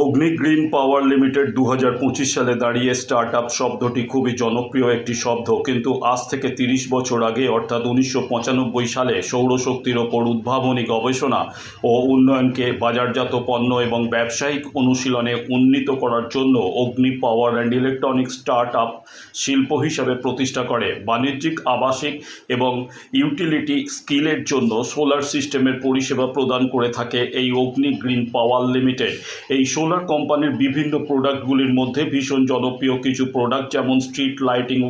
Agni green power limited দু হাজার পঁচিশ সালে দাঁড়িয়ে স্টার্ট আপ শব্দটি খুবই জনপ্রিয় একটি শব্দ। কিন্তু আজ থেকে তিরিশ বছর আগে, অর্থাৎ উনিশশো পঁচানব্বই সালে, সৌরশক্তির ওপর উদ্ভাবনী গবেষণা ও উন্নয়নকে বাজারজাত পণ্য এবং ব্যবসায়িক অনুশীলনে উন্নীত করার জন্য Agni power and electronic start up শিল্প হিসাবে প্রতিষ্ঠা করে। বাণিজ্যিক, আবাসিক এবং ইউটিলিটি স্কিলের জন্য সোলার সিস্টেমের পরিষেবা প্রদান করে থাকে এই অগ্নি গ্রিন পাওয়ার লিমিটেড। এই সোলার কোম্পানির বিভিন্ন প্রোডাক্টগুলির মধ্যে ভীষণ জনপ্রিয় কিছু প্রোডাক্ট, যেমন street lighting,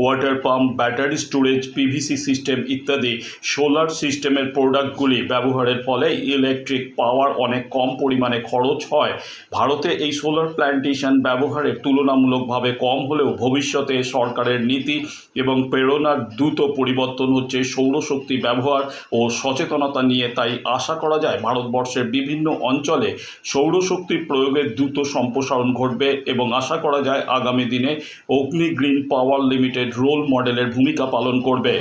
water pump, battery storage PVC system ইত্যাদি। সোলার সিস্টেমের প্রোডাক্টগুলি ব্যবহারের ফলে ইলেকট্রিক পাওয়ার অনেক কম পরিমাণে খরচ হয়। ভারতে এই সোলার প্ল্যান্টেশন ব্যবহারের তুলনামূলকভাবে কম হলেও ভবিষ্যতে সরকারের নীতি এবং প্রেরণার দ্রুত পরিবর্তন হচ্ছে সৌরশক্তি ব্যবহার ও সচেতনতা নিয়ে। তাই আশা করা যায়, ভারতবর্ষের বিভিন্ন অঞ্চলে সৌরশক্তির প্রয়োগের দ্রুত সম্প্রসারণ ঘটবে এবং আশা করা যায় আগামী দিনে অগ্নি গ্রিন পাওয়ার লিমিটেড রোল মডেলের ভূমিকা পালন করবে.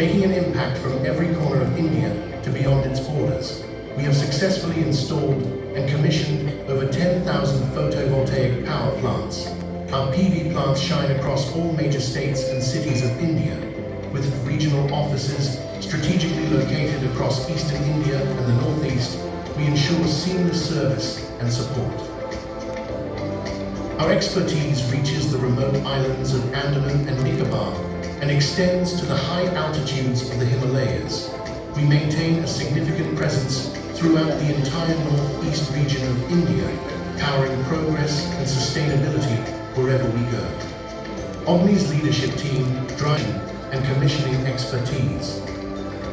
Making an impact from every corner of India to beyond its borders, we have successfully installed and commissioned over 10,000 photovoltaic power plants. Our PV plants shine across all major states and cities of India, with regional offices strategically located across eastern India and the northeast, we ensure seamless service and support. Our expertise reaches the remote islands of Andaman and Nicobar and extends to the high altitudes of the Himalayas. We maintain a significant presence throughout the entire northeast region of India, powering progress and sustainability wherever we go. Omni's leadership team driving and commissioning expertise.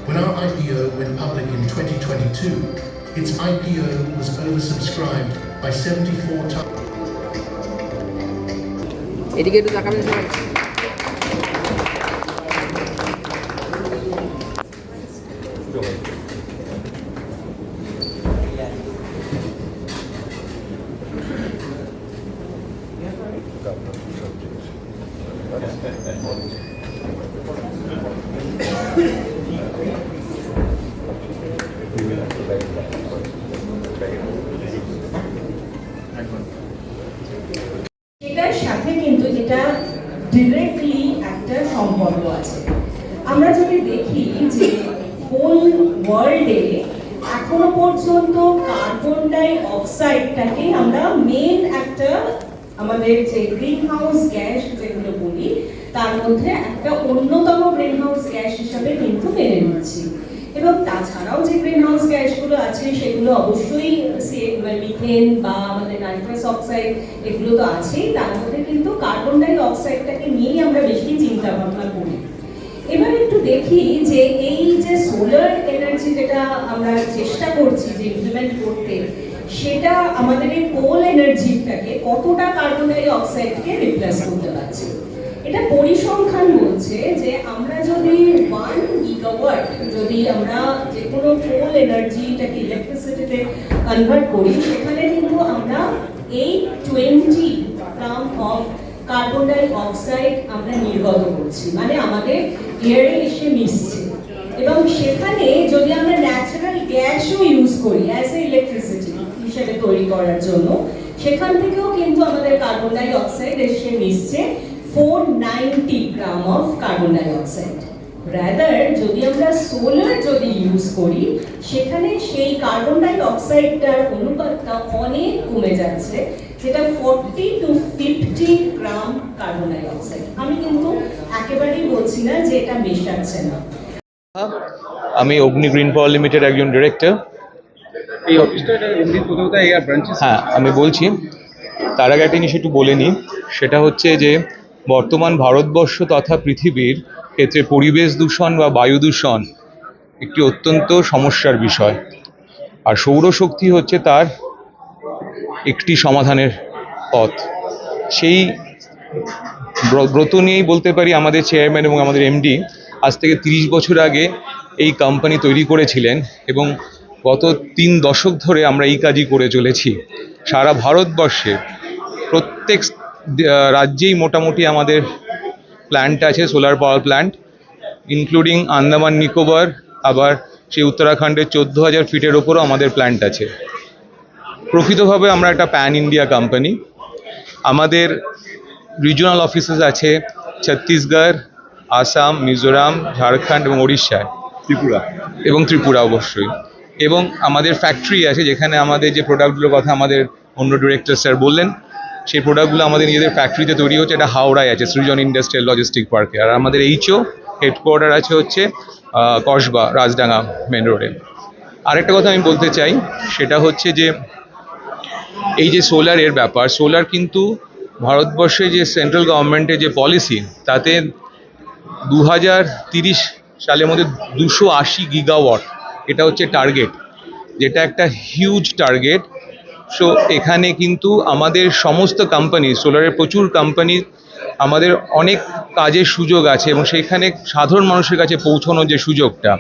When our IPO went public in 2022, its IPO was oversubscribed by 74 times. এটার সাথে কিন্তু এটা directly একটা সম্পর্ক আছে। আমরা যদি দেখি যে হোল ওয়ার্ল্ডে এখনও পর্যন্ত কার্বন ডাই অক্সাইডটাকে আমরা মেন একটা আমাদের যে গ্রিন হাউস গ্যাস যেগুলো তার মধ্যে একটা অন্যতম গ্রিন হাউস গ্যাস হিসাবে কিন্তু মেনে নিচ্ছি এবং তাছাড়াও যে গ্রিন হাউস গ্যাসগুলো আছে, সেগুলো অবশ্যই মিথেন বা আমাদের নাইট্রাস অক্সাইড এগুলো তো আছেই, তার মধ্যে কিন্তু কার্বন ডাই অক্সাইডটাকে নিয়েই আমরা বেশি চিন্তা ভাবনা করি। এবার একটু দেখি যে এই যে সোলার এনার্জি যেটা আমরা চেষ্টা করছি যে ইমপ্লিমেন্ট করতে, সেটা আমাদের এই কোল এনার্জিটাকে কতটা কার্বন ডাই অক্সাইডকে রিপ্লেস করতে পারছে? এটা পরিসংখ্যান বলছে যে আমরা যদি ওয়ান গিগাওয়াট যদি আমরা যে কোনো কোল এনার্জিটাকে ইলেকট্রিসিটিতে কনভার্ট করি, সেখানে কিন্তু আমরা এই twenty gram of carbon dioxide আমরা নির্গত করছি। মানে আমাদের এয়ারে এসে মিশছে। এবং সেখানে যদি আমরা ন্যাচারাল গ্যাসও ইউজ করি অ্যাজ এ ইলেকট্রিসিটি হিসেবে তৈরি করার জন্য, সেখান থেকেও কিন্তু আমাদের কার্বন ডাই অক্সাইড এসে মিশছে। Four ninety gram of carbon dioxide rather যদি আমরা সোলার যদি ইউজ করি সেখানে সেই কার্বন ডাই অক্সাইডটার অনুপাতটা অনেক কমে যাচ্ছে যেটা forty to fifty gram carbon dioxide আমি কিন্তু একেবারেই বলছি না যে এটা মেশাচ্ছে না। আমি অগ্নি গ্রিন পাওয়ার লিমিটেড একজন ডিরেক্টর এই অফিসটা হ্যাঁ আমি বলছি তার আগে একটা জিনিস একটু বলে নিই। সেটা হচ্ছে যে বর্তমান ভারতবর্ষ তথা পৃথিবীর ক্ষেত্রে পরিবেশ দূষণ বা বায়ু দূষণ একটি অত্যন্ত সমস্যার বিষয়। আর সৌরশক্তি হচ্ছে তার একটি সমাধানের পথ। সেই ব্র- ব্রত নিয়েই বলতে পারি আমাদের চেয়ারম্যান এবং আমাদের এমডি আজ থেকে তিরিশ বছর আগে এই কোম্পানি তৈরি করেছিলেন এবং গত তিন দশক ধরে আমরা এই কাজই করে চলেছি। সারা ভারতবর্ষে প্রত্যেক রাজ্যেই মোটামুটি আমাদের প্ল্যান্ট আছে solar power plant including Andaman Nicobar আবার সেই উত্তরাখণ্ডের চোদ্দ হাজার ফিটের ওপরও আমাদের প্ল্যান্ট আছে। প্রকৃতভাবে আমরা একটা প্যান ইন্ডিয়া কোম্পানি আমাদের রিজিওনাল অফিসেস আছে ছত্তিশগড় আসাম মিজোরাম ঝাড়খণ্ড এবং ওড়িশায় ত্রিপুরা। এবং ত্রিপুরা অবশ্যই। এবং আমাদের ফ্যাক্টরি আছে যেখানে আমাদের যে প্রোডাক্টগুলোর কথা আমাদের অন্য ডিরেক্টর স্যার বললেন সেই প্রোডাক্টগুলো আমাদের নিজেদের ফ্যাক্টরিতে তৈরি হচ্ছে, এটা হাওড়ায় আছে, সৃজন ইন্ডাস্ট্রিয়াল লজিস্টিক পার্কে আর আমাদের এইচও হেডকোয়ার্টার আছে হচ্ছে কসবা, রাজডাঙ্গা মেন রোডে আরেকটা কথা আমি বলতে চাই, সেটা হচ্ছে যে, এই যে সোলারের ব্যাপার সোলার কিন্তু ভারতবর্ষে যে সেন্ট্রাল গভর্নমেন্টের যে পলিসি তাতে দু সালের মধ্যে দুশো আশি গিগাওয়াট এটা হচ্ছে টার্গেট যেটা একটা হিউজ টার্গেট সো এখানে কিন্তু আমাদের সমস্ত কোম্পানি সোলারের প্রচুর কোম্পানি আমাদের অনেক কাজের সুযোগ আছে এবং সেখানে সাধারণ মানুষের কাছে পৌঁছানোর যে সুযোগটা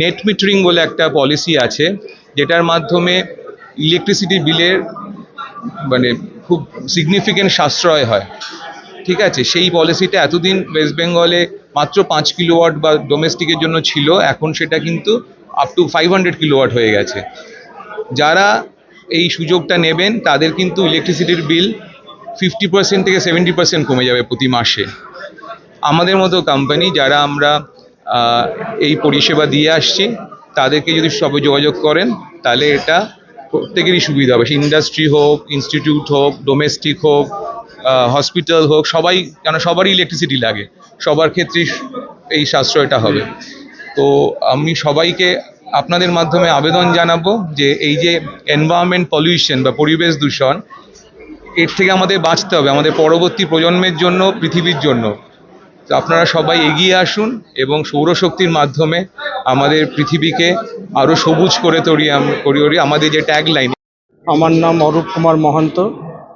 নেট মিটারিং বলে একটা পলিসি আছে, যেটার মাধ্যমে ইলেকট্রিসিটি বিলের মানে খুব সিগনিফিকেন্ট সাশ্রয় হয়। ঠিক আছে? সেই পলিসিটা এতদিন ওয়েস্ট বেঙ্গলে মাত্র পাঁচ কিলোওয়াট বা ডোমেস্টিকের জন্য ছিল, এখন সেটা কিন্তু up to five hundred kilowatt হয়ে গেছে। যারা এই সুযোগটা নেবেন, তাদের কিন্তু ইলেকট্রিসিটির বিল ফিফটি পার্সেন্ট থেকে সেভেন্টি পার্সেন্ট কমে যাবে প্রতি মাসে। আমাদের মতো কোম্পানি যারা আমরা এই পরিষেবা দিয়ে আসছি, তাদেরকে যদি সবে যোগাযোগ করেন, তাহলে এটা প্রত্যেকেরই সুবিধা হবে। ইন্ডাস্ট্রি হোক ইনস্টিটিউট হোক ডোমেস্টিক হোক হসপিটাল হোক, সবাই, কেন সবারই ইলেকট্রিসিটি লাগে। সবার ক্ষেত্রেই এই সাশ্রয়টা হবে। তো আমি সবাইকে আপনাদের মাধ্যমে আবেদন জানাব যে এই যে এনভায়রনমেন্ট পলিউশন বা পরিবেশ দূষণ, এর থেকে আমাদের বাঁচতে হবে, আমাদের পরবর্তী প্রজন্মের জন্য, পৃথিবীর জন্য। তো আপনারা সবাই এগিয়ে আসুন এবং সৌরশক্তির মাধ্যমে আমাদের পৃথিবীকে আরও সবুজ করে তৈরি করি আমাদের যে ট্যাগ লাইন আমার নাম অরূপ কুমার মহন্ত,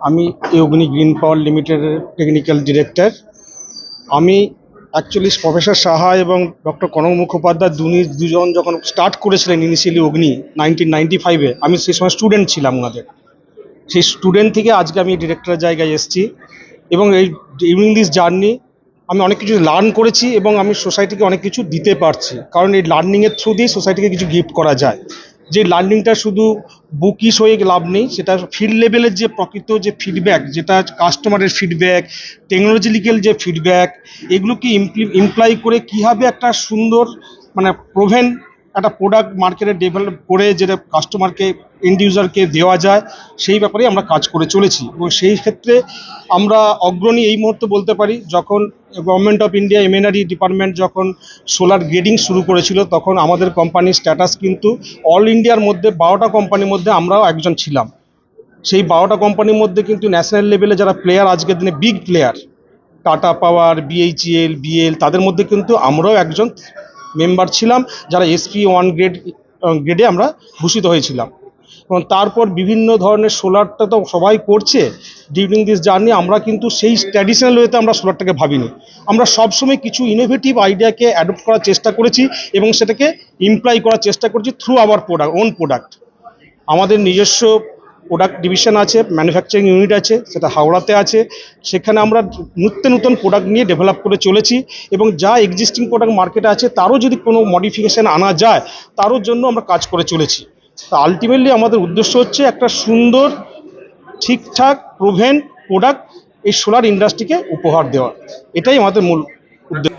আমি অগ্নি গ্রিন পাওয়ার লিমিটেডের টেকনিক্যাল ডিরেক্টর আমি অ্যাকচুয়ালি প্রফেসর সাহা এবং ডক্টর কনক মুখোপাধ্যায় দুনি দুজন যখন স্টার্ট করেছিলেন ইনিশিয়ালি অগ্নি নাইনটিন নাইনটি ফাইভে আমি সেই সময় স্টুডেন্ট ছিলাম ওনাদের। সেই স্টুডেন্ট থেকে আজকে আমি ডিরেক্টরের জায়গায় এসেছি এবং এই ডিউরিং দিস জার্নি আমি অনেক কিছু লার্ন করেছি এবং আমি সোসাইটিকে অনেক কিছু দিতে পারছি। কারণ এই লার্নিংয়ের থ্রু দিয়ে সোসাইটিকে কিছু গিফট করা যায়। যে লার্নিংটা শুধু বুকিস হয়ে লাভ নেই, সেটা ফিল্ড লেভেলের যে প্রকৃত যে ফিডব্যাক যেটা কাস্টমারের ফিডব্যাক টেকনোলজিক্যাল যে ফিডব্যাক এগুলোকে ইমপ্লাই করে কীভাবে একটা সুন্দর মানে প্রোভেন একটা প্রোডাক্ট মার্কেটে ডেভেলপ করে যেটা কাস্টমারকে এন্ড ইউজারকে দেওয়া যায়, সেই ব্যাপারে আমরা কাজ করে চলেছি। এবং সেই ক্ষেত্রে আমরা অগ্রণী এই মুহূর্তে বলতে পারি, যখন government of India MNRE department যখন সোলার গ্রেডিং শুরু করেছিল, তখন আমাদের কোম্পানির স্ট্যাটাস কিন্তু অল ইন্ডিয়ার মধ্যে, বারোটা কোম্পানির মধ্যে আমরাও একজন ছিলাম। সেই বারোটা কোম্পানির মধ্যে কিন্তু ন্যাশনাল লেভেলে যারা প্লেয়ার আজকের দিনে big player Tata power BHEL BL তাদের মধ্যে কিন্তু আমরাও একজন মেম্বার ছিলাম, যারা এসপি ওয়ান গ্রেড গ্রেডে আমরা ভূষিত হয়েছিলাম। এবং তারপর বিভিন্ন ধরনের সোলারটা তো সবাই করছে ডিউরিং দিস জার্নি আমরা কিন্তু সেই ট্র্যাডিশনাল ওয়েতে আমরা সোলারটাকে ভাবিনি। আমরা সবসময় কিছু ইনোভেটিভ আইডিয়াকে অ্যাডপ্ট করার চেষ্টা করেছি এবং সেটাকে ইমপ্লাই করার চেষ্টা করেছি through our product own product আমাদের নিজস্ব প্রোডাক্ট ডিভিশন আছে ম্যানুফ্যাকচারিং ইউনিট আছে, সেটা হাওড়াতে আছে। সেখানে আমরা নিত্য নতুন প্রোডাক্ট নিয়ে ডেভেলপ করে চলেছি এবং যা এক্সিস্টিং প্রোডাক্ট মার্কেটে আছে, তারও যদি কোনো মডিফিকেশান আনা যায়, তারও জন্য আমরা কাজ করে চলেছি। তা আলটিমেটলি আমাদের উদ্দেশ্য হচ্ছে একটা সুন্দর, ঠিকঠাক প্রোভেন প্রোডাক্ট এই সোলার ইন্ডাস্ট্রিকে উপহার দেওয়া। এটাই আমাদের মূল উদ্দেশ্য।